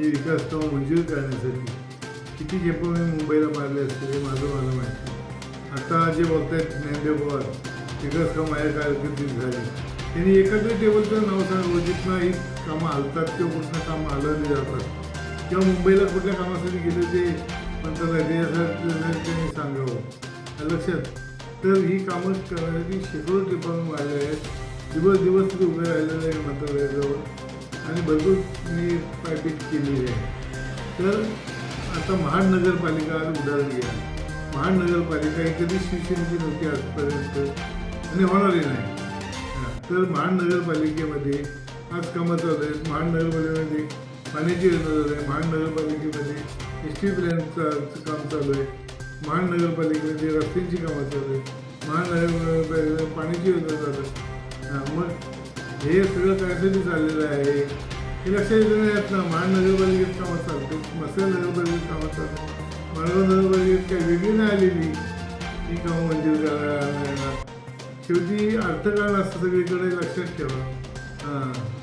हे विकास तो मंजूर करण्यासाठी. किती गेप मी मुंबईला मारले असते हे माझं मला माहिती आता जे बोलतायत ज्ञानदेव पवार विकास काम काय कारकिर्दीत झाली? त्यांनी एकत्रित टेबलचं नाव सांगू जिथनं ही कामं हलतात किंवा कुठलं कामं हलवली जातात. किंवा मुंबईला कुठल्या कामासाठी गेले ते पंचायत त्यांनी सांगावं. लक्षात. तर ही कामं करण्यासाठी शेकडो टिपाणून वाढले आहेत. दिवस दिवस उभे राहिलेले मंत्रालयाजवळ आणि भरपूर मी पायपीट केलेली आहे. तर आता महानगरपालिका आज उदाहरण घ्या महानगरपालिका ही कधी शिवसेनेची नव्हती आजपर्यंत आणि होणारही नाही. तर महानगरपालिकेमध्ये आज कामं चालू आहेत. महानगरपालिकेमध्ये पाण्याची योजना चालू आहे. महानगरपालिकेमध्ये एस टी प्लॅनचं काम चालू आहे. महानगरपालिकेमध्ये रस्त्यांची कामं चालू आहेत. महानगरपालिकेमध्ये पाण्याची योजना चालू आहे. मग हे सगळं कशासाठी चाललेलं आहे. हे लक्षात येतं नाही यात ना नगरपालिकेत कामं चालते मसाला नगरपालिकेत कामं चालते माळगाव नगरपालिकेत काही वेगळी नाही आलेली. ही कामं मंजूर करायला शेवटी अर्थकारण असतं सगळीकडे लक्षात ठेवा. हां.